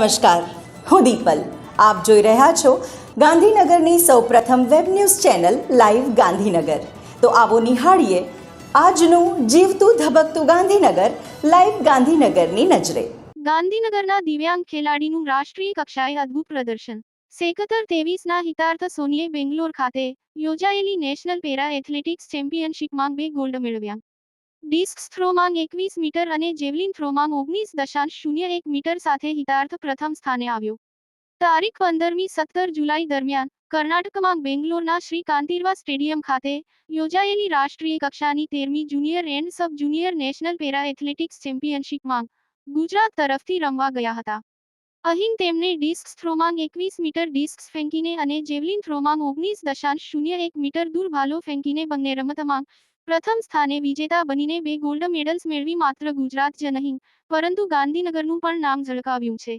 નમસ્કાર, હું દીપલ. આપ જોઈ રહ્યા છો ગાંધીનગરની સૌપ્રથમ web news channel live Gandhinagar. તો આવો નિહાળીએ આજનું જીવતું ધબકતું ગાંધીનગર, લાઈવ ગાંધીનગરની નજરે. ગાંધીનગરના દિવ્યાંગ ખેલાડીનું રાષ્ટ્રીય કક્ષાએ અદ્ભુત પ્રદર્શન. સેકતર તેવીસના હિતાર્થ સોનીએ બેંગ્લોર ખાતે યોજાયેલી નેશનલ પેરા એથ્લેટિક્સ ચેમ્પિયનશિપમાં બે ગોલ્ડ મેળવ્યા. ડિસ્કસ થ્રોમાં એકવીસ મીટર અને જેવલિન થ્રોમાં ઓગણીસ દશાંશ શૂન્ય એક મીટર સાથે હિતાર્થ પ્રથમ સ્થાને આવ્યો. તારીખ પંદરમી સત્તર જુલાઈ દરમિયાન કર્ણાટકમાં બેંગ્લોરના શ્રી કાંતિરવા સ્ટેડિયમ ખાતે યોજાયેલી રાષ્ટ્રીય કક્ષાની તેરમી junior and sub junior national para athletics ચેમ્પિયનશિપમાં Gujarat તરફથી રમવા ગયા હતા. અહીં તેમને ડિસ્ક થ્રોમાં એકવીસ મીટર ડિસ્ક ફેંકીને અને જેવલિન થ્રોમાં ઓગણીસ દશાંશ શૂન્ય એક મીટર દૂર ભાલો ફેંકીને બંને રમતમાં પ્રથમ સ્થાને વિજેતા બનીને બે ગોલ્ડ મેડલ્સ મેળવી માત્ર ગુજરાત જ નહીં, પરંતુ ગાંધીનગરનું પણ નામ ઝળકાવ્યું છે.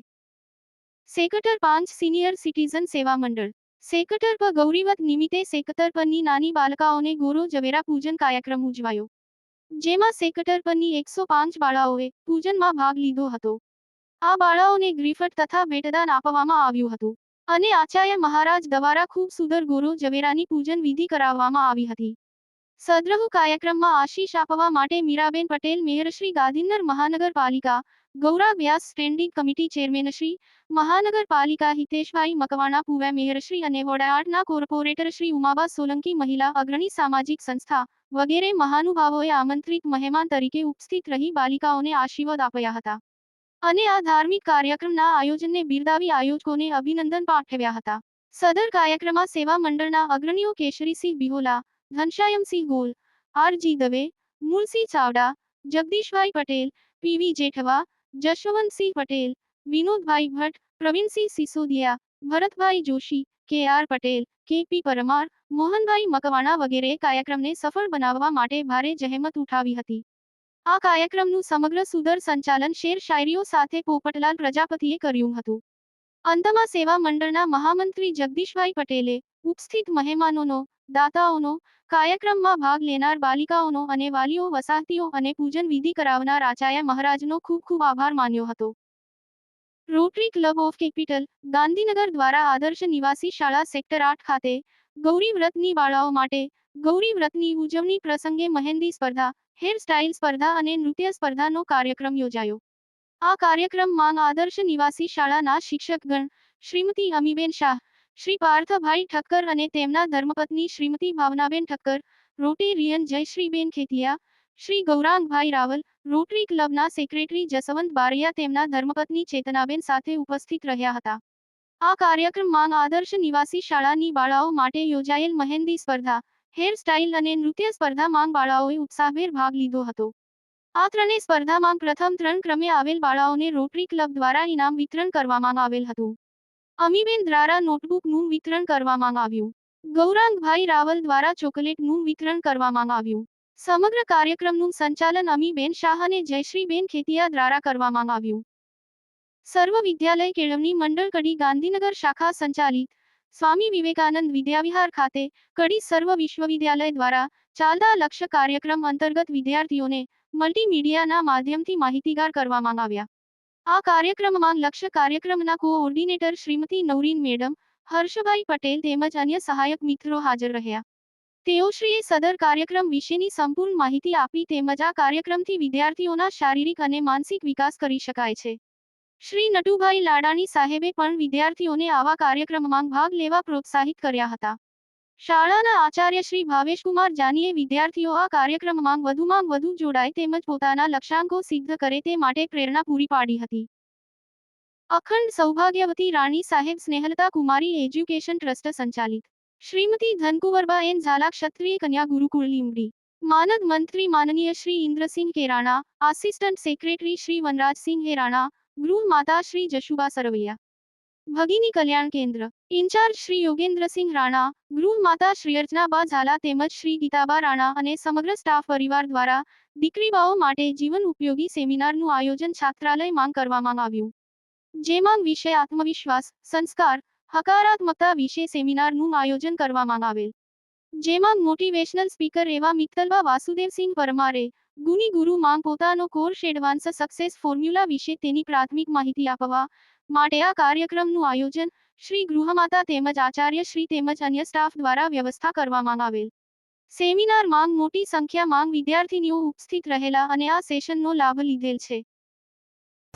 સેક્ટર પાંચ સિનિયર સિટીઝન સેવા મંડળ. સેક્ટર પર ગૌરીવત નિમિત્તે સેક્ટર પરની નાની બાલકાઓને ગોરો જવેરા પૂજન કાર્યક્રમ ઉજવાયો. જેમાં સેક્ટર પરની એકસો પાંચ બાળાઓએ પૂજનમાં ભાગ લીધો હતો. આ બાળાઓને ગ્રીફટ તથા ભેટદાન આપવામાં આવ્યું હતું અને આચાર્ય મહારાજ દ્વારા ખૂબ સુંદર ગોરો જવેરાની પૂજન વિધિ કરાવવામાં આવી હતી. સદ્રહ કાર્યક્રમમાં આશીષ આપવા માટે મીરાબેન પટેલ, મેયરશ્રી ગાંધીનગર મહાનગરપાલિકા, ગૌરા વ્યાસ સ્ટેન્ડિંગ કમિટી ચેરમેનશ્રી મહાનગરપાલિકા હિતેશભાઈ મકવાણા પુવે મેયરશ્રી અને વોર્ડ કોર્પોરેટર શ્રી ઉમાબા સોલંકી, મહિલા અગ્રણી સામાજિક સંસ્થા વગેરે મહાનુભાવોએ આમંત્રિત મહેમાન તરીકે ઉપસ્થિત રહી બાલિકાઓને આશીર્વાદ આપ્યા હતા અને આ ધાર્મિક કાર્યક્રમના આયોજનને બિરદાવી આયોજકોને અભિનંદન પાઠવ્યા હતા. સદર કાર્યક્રમમાં સેવા મંડળના અગ્રણીઓ Kesharisinh Bihola Ghanshyamsinh Gol, RG Dave Mulsinh Chavda, Jagdishbhai Patel, PV Jethwa, Jashwantsinh Patel, Vinodbhai Bhatt, Pravinsinh Sisodiya, Bharatbhai Joshi, K R Patel KP Parmar, Mohanbhai Makwana વગેરે કાર્યક્રમને સફળ બનાવવા માટે ભારે જહેમત ઉઠાવી હતી. આ કાર્યક્રમનું સમગ્ર સુદર સંચાલન શેર શાયરીઓ સાથે પોપટલાલ પ્રજાપતિએ કર્યું હતું. અંતમાં સેવા મંડળના મહામંત્રી જગદીશભાઈ પટેલે ઉપસ્થિત મહેમાનોનો દાતાઓનો કાર્યક્રમમાં ભાગ લેનાર બાલિકાઓનો અને વાલીઓ, વસાહતીઓ અને પૂજન વિધિ કરાવનાર આચાર્ય મહારાજનો ખૂબ ખૂબ આભાર માન્યો હતો. Rotary Club of Capital Gandhinagar દ્વારા આદર્શ નિવાસી શાળા સેક્ટર આઠ ખાતે ગૌરી વ્રતની બાળાઓ માટે ગૌરી વ્રતની ઉજવણી પ્રસંગે મહેંદી સ્પર્ધા, હેર સ્ટાઇલ સ્પર્ધા અને નૃત્ય સ્પર્ધાનો કાર્યક્રમ યોજાયો. આ કાર્યક્રમમાં આદર્શ નિવાસી શાળાના શિક્ષકગણ શ્રીમતી અમીબેન શાહ શ્રી પાર્થભાઈ ઠક્કર અને તેમના ધર્મપત્ની શ્રીમતી ભાવનાબેન ઠક્કર રોટેરિયન જયશ્રીબેન ખેતિયા, શ્રી ગૌરાંગભાઈ રાવલ, રોટરી ક્લબના સેક્રેટરી જસવંત બારૈયા તેમના ધર્મપત્ની ચેતનાબેન સાથે ઉપસ્થિત રહ્યા હતા. આ કાર્યક્રમમાં આદર્શ નિવાસી શાળાની બાળાઓ માટે યોજાયેલ મહેંદી સ્પર્ધા, હેર સ્ટાઇલ અને નૃત્ય સ્પર્ધામાં બાળાઓએ ઉત્સાહભેર ભાગ લીધો હતો. આ ત્રણેય સ્પર્ધામાં પ્રથમ ત્રણ ક્રમે આવેલ બાળાઓને રોટરી ક્લબ દ્વારા ઇનામ વિતરણ કરવામાં આવેલ હતું. અમીબેન દ્વારા નોટબુકનું વિતરણ કરવામાં આવ્યું. ગૌરાંગભાઈ રાવલ દ્વારા ચોકલેટનું વિતરણ કરવામાં આવ્યું. સમગ્ર કાર્યક્રમનું સંચાલન અમીબેન શાહ અને જયશ્રીબેન ખેતિયા દ્વારા કરવામાં આવ્યું. સર્વ વિદ્યાલય કેળવણી મંડળ કડી ગાંધીનગર શાખા સંચાલિત સ્વામી વિવેકાનંદ વિદ્યાવિહાર ખાતે કડી સર્વ વિશ્વવિદ્યાલય દ્વારા ચાલતા લક્ષ્ય કાર્યક્રમ અંતર્ગત વિદ્યાર્થીઓને મલ્ટીમીડિયાના માધ્યમથી માહિતીગાર કરવામાં આવ્યા. આ કાર્યક્રમમાં લક્ષ્ય કાર્યક્રમના કોઓર્ડિનેટર શ્રીમતી નવરીન મેડમ, હર્ષભાઈ પટેલ તેમજ અન્ય સહાયક મિત્રો હાજર રહ્યા. તેઓશ્રીએ સદર કાર્યક્રમ વિશેની સંપૂર્ણ માહિતી આપી તેમજ આ કાર્યક્રમથી વિદ્યાર્થીઓના શારીરિક અને માનસિક વિકાસ કરી શકાય છે. શ્રી નટુભાઈ લાડાણી સાહેબે પણ વિદ્યાર્થીઓને આવા કાર્યક્રમમાં ભાગ લેવા પ્રોત્સાહિત કર્યા હતા. શાળાના આચાર્ય શ્રી ભાવેશકુમાર જાનીએ વિદ્યાર્થીઓ આ કાર્યક્રમમાં વધુમાં વધુ જોડાય તેમજ પોતાના લક્ષ્યાંકો સિદ્ધ કરે તે માટે પ્રેરણા પૂરી પાડી હતી. અખંડ સૌભાગ્યવતી રાણી સાહેબ સ્નેહલતા કુમારી એજ્યુકેશન ટ્રસ્ટ સંચાલિત. શ્રીમતી ધનકુંવરબા એન ઝાલા ક્ષત્રિય કન્યા ગુરુકુળ લીમડી માનદ મંત્રી માનનીય Shri Indrasinh કેરાણા. Assistant secretary Shri Vanrajsinh Herana. ગૃહ માતા શ્રી જશુબા સરવૈયા. ભગીની કલ્યાણ કેન્દ્ર. ઇન્ચાર્જ શ્રી યોગેન્દ્રસિંહ રાણા, ગૃહ માતા શ્રી અર્ચનાબા ઝાલા તેમજ શ્રી ગીતાબા રાણા અને સમગ્ર સ્ટાફ પરિવાર દ્વારા દીકરીબાઓ માટે જીવન ઉપયોગી સેમિનારનું આયોજન છાત્રાલયમાં કરવામાં આવ્યું. જેમાં વિષય આત્મવિશ્વાસ, સંસ્કાર, હકારાત્મકતા વિશે સેમિનારનું આયોજન કરવામાં આવેલ. જેમાં મોટિવેશનલ સ્પીકર એવા મિત્તલબા વાસુદેવસિંહ પરમારે ગુની ગુરુ માંગ પોતાનો કોર્સ એડવાન્સ સક્સેસ ફોર્મ્યુલા વિશે તેની પ્રાથમિક માહિતી આપવા માટે આ કાર્યક્રમનું આયોજન શ્રી ગૃહમાતા તેમજ આચાર્ય શ્રી તેમજ અન્ય સ્ટાફ દ્વારા વ્યવસ્થા કરવામાં આવેલ. સેમિનાર માંગ મોટી સંખ્યામાં વિદ્યાર્થીનીઓ ઉપસ્થિત રહેલા અને આ સેશનનો લાભ લીધેલ છે.